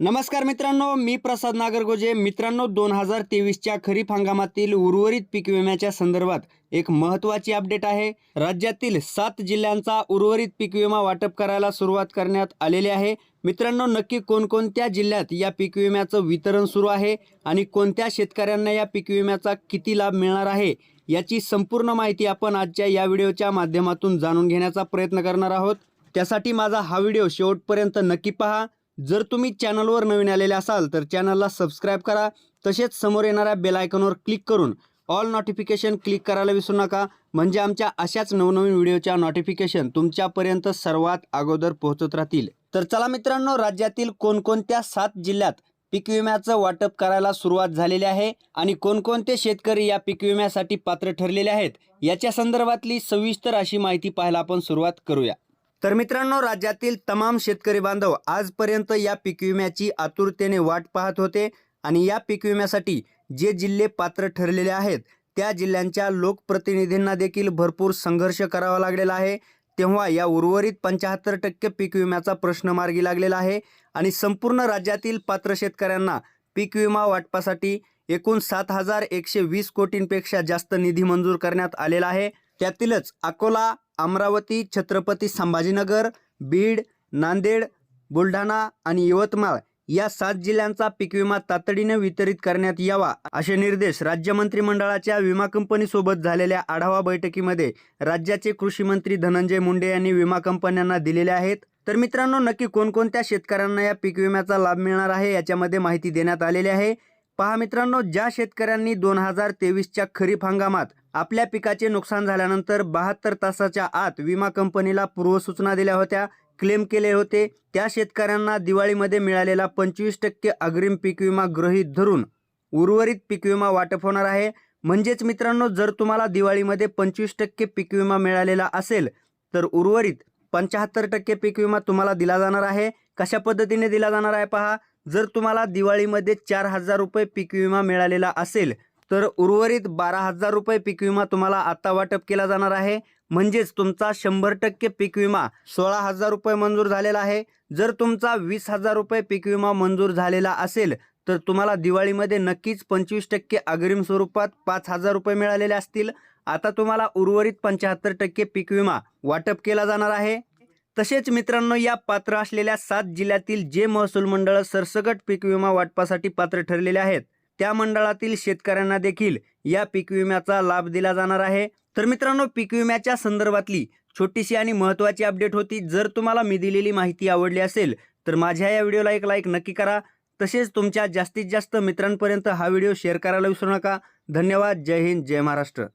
नमस्कार मित्रांनो मी प्रसाद नागरगोजे. मित्रांनो दोन हजार तेवीसच्या खरीप हंगामातील उर्वरित पीक विम्याच्या संदर्भात एक महत्त्वाची अपडेट आहे. राज्यातील सात जिल्ह्यांचा उर्वरित पीक विमा वाटप करायला सुरुवात करण्यात आलेली आहे. मित्रांनो नक्की कोणकोणत्या जिल्ह्यात या पीक विम्याचं वितरण सुरू आहे आणि कोणत्या शेतकऱ्यांना या पीक विम्याचा किती लाभ मिळणार आहे याची संपूर्ण माहिती आपण आजच्या या व्हिडिओच्या माध्यमातून जाणून घेण्याचा प्रयत्न करणार आहोत. त्यासाठी माझा हा व्हिडिओ शेवटपर्यंत नक्की पहा. जर तुम्ही चॅनलवर नवीन आलेले असाल तर चॅनलला सबस्क्राईब करा. तसेच समोर येणाऱ्या बेल आयकॉनवर क्लिक करून ऑल नोटिफिकेशन क्लिक करायला विसरू नका. म्हणजे आमच्या अशाच नवनवीन व्हिडिओच्या नोटिफिकेशन तुमच्यापर्यंत सर्वात अगोदर पोहोचत राहतील. तर चला मित्रांनो राज्यातील कोणकोणत्या सात जिल्ह्यात पीक विम्याचं वाटप करायला सुरुवात झालेली आहे आणि कोणकोणते शेतकरी या पीक विम्यासाठी पात्र ठरलेले आहेत याच्या संदर्भातली सविस्तर अशी माहिती पाहायला आपण सुरुवात करूया. तर मित्रांनो राज्यातील तमाम शेतकरी बांधव आजपर्यंत या पीक विम्याची आतुरतेने वाट पाहत होते आणि या पीक विम्यासाठी जे जिल्हे पात्र ठरलेले आहेत त्या जिल्ह्यांच्या लोकप्रतिनिधींना देखील भरपूर संघर्ष करावा लागलेला आहे. तेव्हा या उर्वरित पंच्याहत्तर टक्के पीक विम्याचा प्रश्न मार्गी लागलेला आहे आणि संपूर्ण राज्यातील पात्र शेतकऱ्यांना पीक विमा वाटपासाठी एकूण सात हजार एकशे वीस कोटींपेक्षा जास्त निधी मंजूर करण्यात आलेला आहे. त्यातीलच अकोला अमरावती छत्रपती संभाजीनगर बीड नांदेड बुलढाणा आणि यवतमाळ या सात जिल्ह्यांचा पीक विमा तातडीने वितरित करण्यात यावा असे निर्देश राज्य मंत्रिमंडळाच्या विमा कंपनीसोबत झालेल्या आढावा बैठकीमध्ये राज्याचे कृषी मंत्री धनंजय मुंडे यांनी विमा कंपन्यांना दिलेले आहेत. तर मित्रांनो नक्की कोणकोणत्या शेतकऱ्यांना या पीक विम्याचा लाभ मिळणार आहे याच्यामध्ये माहिती देण्यात आलेली आहे. पहा मित्रांनो ज्या शेतकऱ्यांनी दोन हजार तेवीसच्या खरीप हंगामात आपल्या पिकाचे नुकसान झाल्यानंतर बहात्तर तासाच्या आत विमा कंपनीला पूर्वसूचना दिल्या होत्या क्लेम केले होते त्या शेतकऱ्यांना दिवाळीमध्ये मिळालेला पंचवीस टक्के अग्रिम पीक विमा गृहीत धरून उर्वरित पीक विमा वाटप होणार आहे. म्हणजेच मित्रांनो जर तुम्हाला दिवाळीमध्ये पंचवीस टक्के पीक विमा मिळालेला असेल तर उर्वरित पंच्याहत्तर टक्के पीक विमा तुम्हाला दिला जाणार आहे. कशा पद्धतीने दिला जाणार आहे पहा. जर तुम्हाला दिवाळीमध्ये चार हजार रुपये पीक विमा मिळालेला असेल तर उर्वरित बारा हजार रुपये पीक विमा तुम्हाला आता वाटप केला जाणार आहे. म्हणजेच तुमचा शंभर टक्के पीक विमा सोळा हजार रुपये मंजूर झालेला आहे. जर तुमचा वीस हजार रुपये पीक विमा मंजूर झालेला असेल तर तुम्हाला दिवाळीमध्ये नक्कीच पंचवीस टक्के अग्रिम स्वरूपात पाच हजार रुपये मिळालेले असतील. आता तुम्हाला उर्वरित पंच्याहत्तर टक्के पीक विमा वाटप केला जाणार आहे. तसेच मित्रांनो या पात्र असलेल्या सात जिल्ह्यातील जे महसूल मंडळ सरसकट पीक विमा वाटपासाठी पात्र ठरलेले आहेत त्या मंडळातील शेतकऱ्यांना देखील या पीक विम्याचा लाभ दिला जाणार आहे. तर मित्रांनो पीक विम्याच्या संदर्भातली छोटीशी आणि महत्त्वाची अपडेट होती. जर तुम्हाला मी दिलेली माहिती आवडली असेल तर माझ्या या व्हिडिओला एक लाईक नक्की करा. तसेच तुमच्या जास्तीत जास्त मित्रांपर्यंत हा व्हिडिओ शेअर करायला विसरू नका. धन्यवाद. जय हिंद. जय महाराष्ट्र.